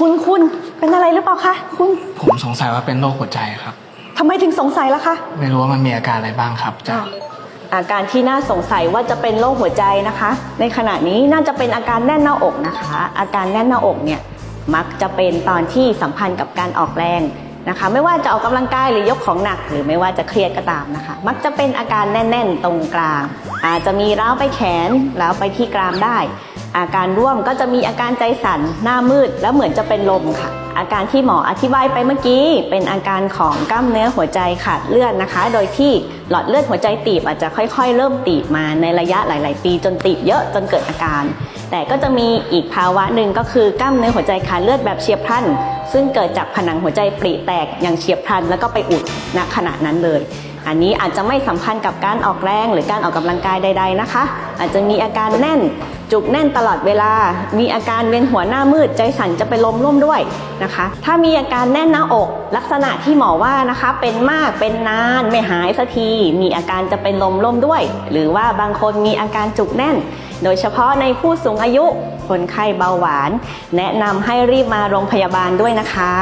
คุณคุณเป็นอะไรหรือเปล่าคะคุณผมสงสัยว่าเป็นโรคหัวใจครับ ทำไมถึงสงสัยล่ะคะไม่รู้ว่ามันมีอาการอะไรบ้างครับอาจารย์อาการที่น่าสงสัยว่าจะเป็นโรคหัวใจนะคะ ในขณะนี้น่าจะเป็นอาการแน่นหน้าอกนะคะ อาการแน่นหน้าอกเนี่ยมักจะเป็นตอนที่สัมพันธ์กับการออกแรงนะคะ ไม่ว่าจะออกกำลังกายหรือยกของหนัก หรือไม่ว่าจะเครียดก็ตามนะคะ มักจะเป็นอาการแน่น ๆ ตรงกลาง อาจจะมีร้าวไปแขนร้าวไปที่กรามได้ อาการร่วมก็จะมีอาการใจสั่นหน้ามืด แล้วเหมือนจะเป็นลมค่ะ อาการที่หมออธิบายไปเมื่อกี้ เป็นอาการของกล้ามเนื้อหัวใจขาดเลือดนะคะ โดยที่หลอดเลือดหัวใจตีบอาจจะค่อย ๆ เริ่มตีบมาในระยะหลาย ๆ ปี จนตีบเยอะจนเกิดอาการ แต่ก็จะมีอีกภาวะหนึ่งก็คือกล้ามเนื้อหัวใจขาดเลือดแบบเฉียบพลัน ซึ่งเกิดจากผนังหัวใจปริแตกอย่างเฉียบพลัน แล้วก็ไปอุดณขณะนั้นเลยอันนี้อาจจะไม่สัมพันธ์กับการออกแรงหรือการออกกำลังกายใด ๆนะคะ อาจจะมีอาการแน่น จุกแน่นตลอดเวลา มีอาการเวียนหัวหน้ามืดใจสั่นจะเป็นลมร่วมด้วยนะคะ ถ้ามีอาการแน่นหน้าอก ลักษณะที่หมอว่านะคะ เป็นมากเป็นนานไม่หายสักที มีอาการจะเป็นลมร่วมด้วย หรือว่าบางคนมีอาการจุกแน่น โดยเฉพาะในผู้สูงอายุคนไข้เบาหวาน แนะนำให้รีบมาโรงพยาบาลด้วยนะคะ